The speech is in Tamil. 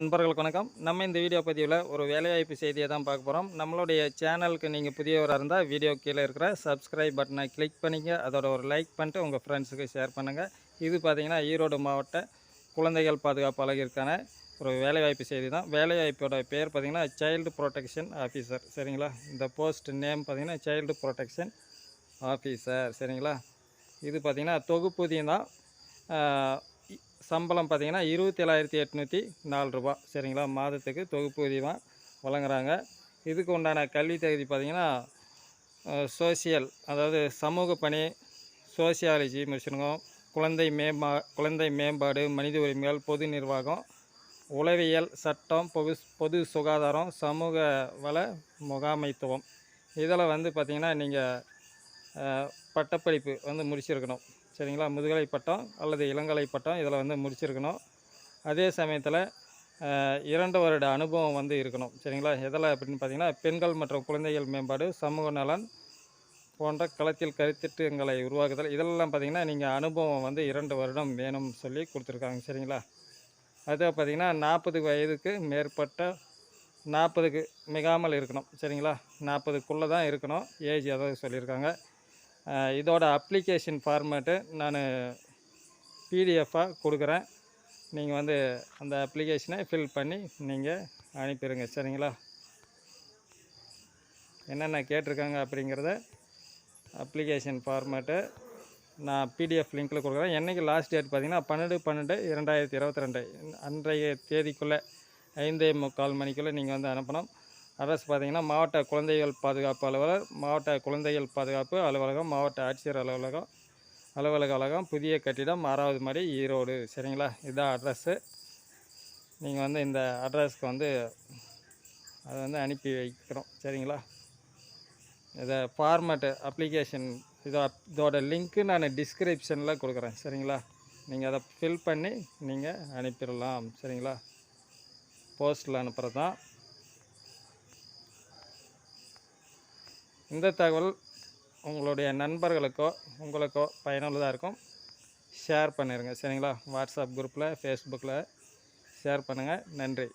நண்பர்களுக்கு வணக்கம். நம்ம இந்த வீடியோ பதிவில் ஒரு வேலைவாய்ப்பு செய்தியை தான் பார்க்க போகிறோம் நம்மளுடைய சேனலுக்கு நீங்கள் புதியவராக இருந்தால் வீடியோ கீழே இருக்கிற சப்ஸ்கிரைப் பட்டனை கிளிக் பண்ணிங்க அதோட ஒரு லைக் பண்ணிட்டு உங்கள் ஃப்ரெண்ட்ஸுக்கு ஷேர் பண்ணுங்கள் இது பார்த்திங்கன்னா ஈரோடு மாவட்ட குழந்தைகள் பாதுகாப்பு அழகிற்கான ஒரு வேலைவாய்ப்பு செய்தி தான். வேலைவாய்ப்போட பேர் பார்த்திங்கன்னா சைல்டு ப்ரொடெக்ஷன் ஆஃபீஸர் சரிங்களா? இந்த போஸ்ட் நேம் பார்த்தீங்கன்னா சைல்டு ப்ரொடெக்ஷன் ஆஃபீஸர் சரிங்களா? இது பார்த்தீங்கன்னா தொகுப்பூதியம் தான். சம்பளம் பார்த்தீங்கன்னா இருபத்தி ஏழாயிரத்தி எட்நூற்றி நாலு ரூபா. சரிங்களா? மாதத்துக்கு தொகுப்பூதியம் வழங்குறாங்க. இதுக்கு உண்டான கல்வி தகுதி பார்த்திங்கன்னா சோசியல் அதாவது சமூக பணி சோசியாலஜி முடிச்சிருக்கோம் குழந்தை மேம்பா குழந்தை மேம்பாடு மனித உரிமைகள் பொது நிர்வாகம் உளவியல் சட்டம் பொது பொது சுகாதாரம் சமூக வள முகாமைத்துவம். இதில் வந்து பார்த்திங்கன்னா நீங்கள் பட்டப்படிப்பு வந்து முடிச்சிருக்கணும். சரிங்களா? முதுகலை பட்டம் அல்லது இளங்கலை பட்டம் இதில் வந்து முடிச்சிருக்கணும். அதே சமயத்தில் இரண்டு வருட அனுபவம் வந்து இருக்கணும். சரிங்களா? எதில் அப்படின்னு பார்த்தீங்கன்னா பெண்கள் மற்றும் குழந்தைகள் மேம்பாடு சமூக நலன் போன்ற களத்தில் கருத்திட்டங்களை உருவாக்குதல். இதெல்லாம் பார்த்தீங்கன்னா நீங்கள் அனுபவம் வந்து இரண்டு வருடம் வேணும்னு சொல்லி கொடுத்துருக்காங்க. சரிங்களா? அது பார்த்தீங்கன்னா நாற்பது வயதுக்கு மேற்பட்ட நாற்பதுக்கு மிகாமல் இருக்கணும். சரிங்களா? நாற்பதுக்குள்ளே தான் இருக்கணும். ஏஜ் அதாவது சொல்லியிருக்காங்க. இதோட அப்ளிகேஷன் ஃபார்மேட்டு நான் பிடிஎஃபாக கொடுக்குறேன். நீங்கள் வந்து அந்த அப்ளிகேஷனை ஃபில் பண்ணி நீங்கள் அனுப்பிடுங்க சரிங்களா? என்னென்ன கேட்டிருக்காங்க அப்படிங்கிறத அப்ளிகேஷன் ஃபார்மேட்டு நான் பிடிஎஃப் லிங்க்கில் கொடுக்குறேன். என்றைக்கு லாஸ்ட் டேட் பார்த்தீங்கன்னா பன்னெண்டு பன்னெண்டு இரண்டாயிரத்தி இருபத்தி ரெண்டு. அன்றைய தேதிக்குள்ளே ஐந்தே முக்கால் மணிக்குள்ளே நீங்கள் வந்து அனுப்பணும். அட்ரஸ் பார்த்தீங்கன்னா மாவட்ட குழந்தைகள் பாதுகாப்பு அலுவலர் மாவட்ட குழந்தைகள் பாதுகாப்பு அலுவலகம் மாவட்ட ஆட்சியர் அலுவலகம் அலுவலக அலகம் புதிய கட்டிடம் ஆறாவது மாடி ஈரோடு. சரிங்களா? இதுதான் அட்ரஸ்ஸு நீங்கள் வந்து இந்த அட்ரஸ்க்கு வந்து அதை வந்து அனுப்பி வைக்கிறோம். சரிங்களா? இதை ஃபார்மேட்டு அப்ளிகேஷன் இதோ இதோட லிங்க்கு நான் டிஸ்கிரிப்ஷனில் கொடுக்குறேன். சரிங்களா? நீங்கள் அதை ஃபில் பண்ணி நீங்கள் அனுப்பிடலாம். சரிங்களா? போஸ்ட்டில் அனுப்புகிறது தான் இந்த தகவல் உங்களுடைய நண்பர்களுக்கோ உங்களுக்கோ பயனுள்ளதாக இருக்கும். ஷேர் பண்ணிடுங்க சரிங்களா? வாட்ஸ்அப் குரூப்பில் ஃபேஸ்புக்கில் ஷேர் பண்ணுங்கள் நன்றி.